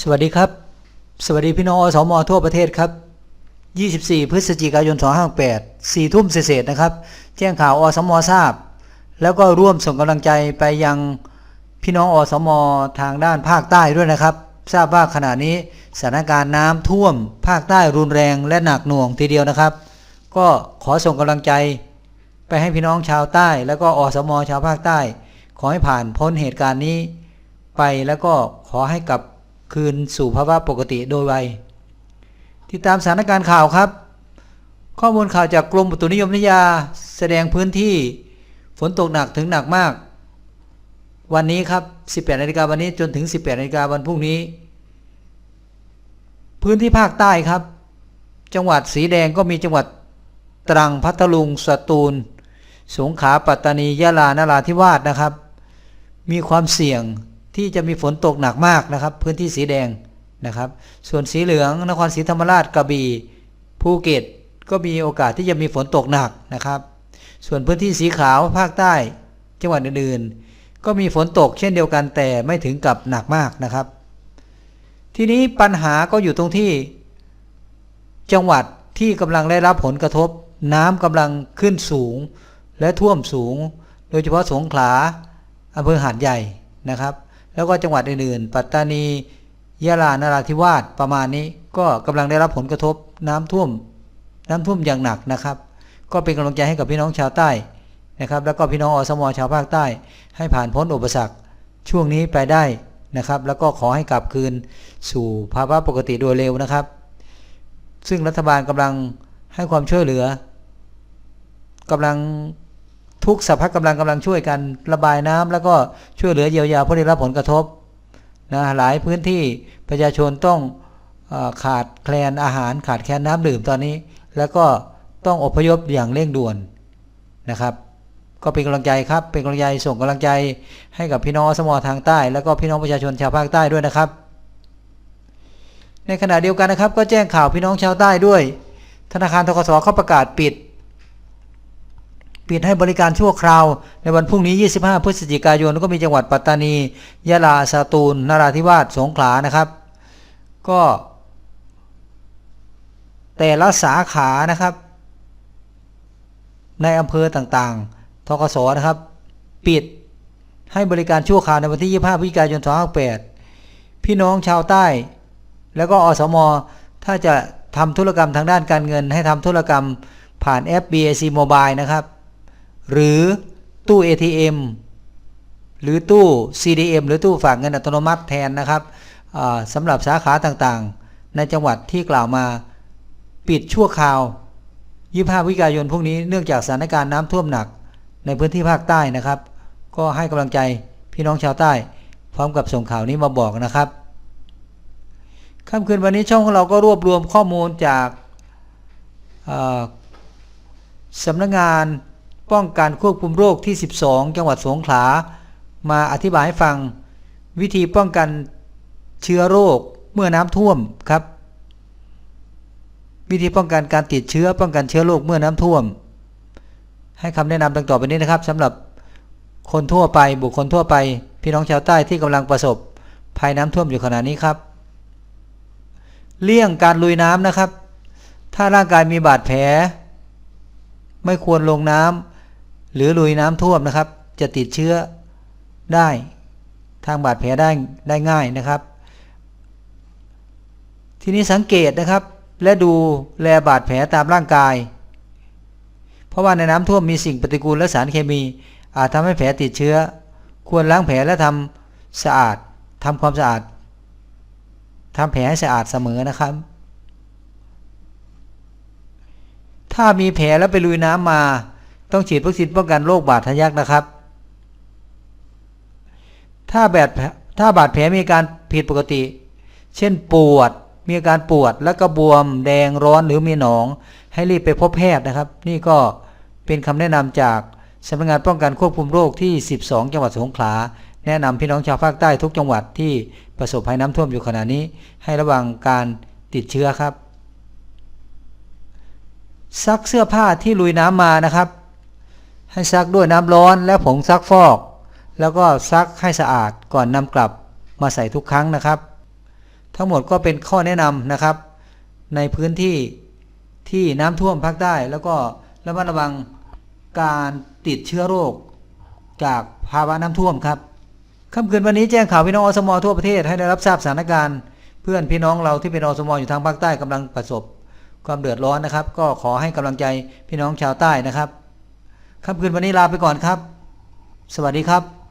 สวัสดีครับ สวัสดีพี่น้องอสมอทั่วประเทศครับ 24 พฤศจิกายน 2568 4ทุ่มเศษนะครับ แจ้งข่าวอสมอทราบ แล้วก็ร่วมส่งกำลังใจไปยังพี่น้องอสมอทางด้านภาคใต้ด้วยนะครับ ทราบว่าขณะนี้สถานการณ์น้ำท่วม ภาคใต้รุนแรงและหนักหน่วงทีเดียวนะครับ ก็ขอส่งกำลังใจ ไปให้พี่น้องชาวใต้ แล้วก็อสมอชาวภาคใต้ ขอให้ผ่านพ้นเหตุการณ์นี้ ไปแล้วก็ขอให้กับ คืนสู่ภาวะปกติโดยไวติดตามสถานการณ์ข่าวครับ ข้อมูลข่าวจากกรมอุตุนิยมวิทยาแสดงพื้นที่ฝนตกหนักถึงหนักมาก วันนี้ครับ 18นาฬิกาวันนี้จนถึง 18นาฬิกาวันพรุ่งนี้ พื้นที่ภาคใต้ครับ จังหวัดสีแดงก็มีจังหวัดตรังพัทลุงสตูล สงขลาปัตตานียะลานราธิวาสนะครับ มีความเสี่ยง ที่จะมีฝนตกหนักมากนะครับ พื้นที่สีแดงนะครับ ส่วนสีเหลืองนครศรีธรรมราชกระบี่ภูเก็ตก็มีโอกาสที่จะมีฝนตกหนักนะครับ ส่วนพื้นที่สีขาวภาคใต้จังหวัดอื่นๆ ก็มีฝนตกเช่นเดียวกันแต่ไม่ถึงกับหนักมากนะครับ ทีนี้ปัญหาก็อยู่ตรงที่ จังหวัดที่กำลังได้รับผลกระทบ น้ำกำลังขึ้นสูงและท่วมสูง โดยเฉพาะสงขลาอำเภอหาดใหญ่นะครับ แล้วก็จังหวัดอื่นๆ ปัตตานียะลานราธิวาสประมาณนี้ก็กำลังได้รับผลกระทบน้ำท่วม น้ำท่วมอย่างหนักนะครับ ก็เป็นกำลังใจให้กับพี่น้องชาวใต้นะครับ แล้วก็พี่น้องอสมชาวภาคใต้ ให้ผ่านพ้นอุปสรรคช่วงนี้ไปได้นะครับ แล้วก็ขอให้กลับคืนสู่ภาวะปกติโดยเร็วนะครับ ซึ่งรัฐบาลกำลังให้ความช่วยเหลือกำลัง ทุกสรรพกำลังกำลังช่วยกันระบายน้ำแล้วก็ช่วยเหลือเยียวยาผู้ได้รับผลกระทบนะหลายพื้นที่ประชาชนต้องอขาดแคลนอาหารขาดแคลนน้ำดื่มตอนนี้ แล้วก็ต้องอพยพอย่างเร่งด่วนนะครับ ก็เป็นกำลังใจครับเป็นกำลังใจส่งกำลังใจให้กับพี่น้องสมอทางใต้ แล้วก็พี่น้องประชาชนชาวภาคใต้ด้วยนะครับ ในขณะเดียวกันนะครับ ก็แจ้งข่าวพี่น้องชาวใต้ด้วย ธนาคารทกสเขาประกาศปิด ปิดให้บริการชั่วคราว ในวันพรุ่งนี้ 25 พฤศจิกายนก็มีจังหวัดปัตตานี ยะลาสตูลนราธิวาสสงขลานะครับ ก็ แต่ละสาขานะครับ ในอำเภอต่างๆทกสนะครับ ปิดให้บริการชั่วคราวในวันที่ 25 พฤศจิกายน 2568พี่น้องชาวใต้ แล้วก็อสม ถ้าจะทำธุรกรรมทางด้านการเงิน ให้ทำธุรกรรมผ่านแอป BAC Mobile นะครับ หรือตู้ ATM หรือตู้ CDM หรือตู้ฝากเงินอัตโนมัติแทนนะครับสำหรับสาขาต่างๆ ในจังหวัดที่กล่าวมาปิดชั่วคราว 25 วิกายนพวกนี้เนื่องจากสถานการณ์น้ำท่วมหนักในพื้นที่ภาคใต้นะครับ ก็ให้กำลังใจพี่น้องชาวใต้ พร้อมกับส่งข่าวนี้มาบอกนะครับค่ำคืนวันนี้ช่องของเราก็รวบรวมข้อมูลจากสำนักงงาน ป้องกันควบคุมโรคที่ 12 จังหวัดสงขลา มาอธิบายให้ฟัง วิธีป้องกันเชื้อโรคเมื่อน้ำท่วมครับ วิธีป้องกันการติดเชื้อป้องกันเชื้อโรคเมื่อน้ำท่วม ให้คำแนะนำดังต่อไปนี้นะครับสำหรับคนทั่วไปบุคคลทั่วไป พี่น้องชาวใต้ที่กำลังประสบภัยน้ำท่วมอยู่ขณะนี้ครับ เลี่ยงการลุยน้ำนะครับ ถ้าร่างกายมีบาดแผล ไม่ควรลงน้ำ หรือลุยน้ำท่วมนะครับ จะติดเชื้อได้ทางบาดแผลได้ได้ง่ายนะครับ ทีนี้สังเกตนะครับ และดูแลบาดแผลตามร่างกาย เพราะว่าในน้ำท่วมมีสิ่งปฏิกูลและสารเคมี อาจทำให้แผลติดเชื้อ ควรล้างแผลและทำสะอาดทำความสะอาดทำแผลให้สะอาดเสมอนะครับ ถ้ามีแผลแล้วไปลุยน้ำมา ต้องฉีดวัคซีนป้องกันโรคบาดทะยักนะครับ ถ้าบาดแผลถ้าบาดแผลมีการผิดปกติ เช่นปวด มีอาการปวดแล้วก็บวมแดงร้อนหรือมีหนอง ให้รีบไปพบแพทย์นะครับ นี่ก็เป็นคำแนะนำจากสำนักงานป้องกันควบคุมโรคที่ 12 จังหวัดสงขลา แนะนำพี่น้องชาวภาคใต้ทุกจังหวัดที่ประสบภัยน้ำท่วมอยู่ขณะนี้ ให้ระวังการติดเชื้อครับ ซักเสื้อผ้าที่ลุยน้ำมานะครับ ให้ซักด้วยน้ำร้อนและผงซักฟอก แล้วก็ซักให้สะอาดก่อนนำกลับมาใส่ทุกครั้งนะครับ ทั้งหมดก็เป็นข้อแนะนำนะครับ ในพื้นที่ที่น้ำท่วมภาคใต้ แล้วก็ระมัดระวังการติดเชื้อโรค จากภาวะน้ำท่วมครับค่ำคืนวันนี้แจ้งข่าวพี่น้องอสมทั่วประเทศให้ได้รับทราบสถานการณ์เพื่อนพี่น้องเราที่เป็นอสมอยู่ทางภาคใต้กำลังประสบ ความเดือดร้อนนะครับ ก็ขอให้กำลังใจพี่น้องชาวใต้นะครับ ค่ำคืนวันนี้ลาไปก่อนครับ สวัสดีครับ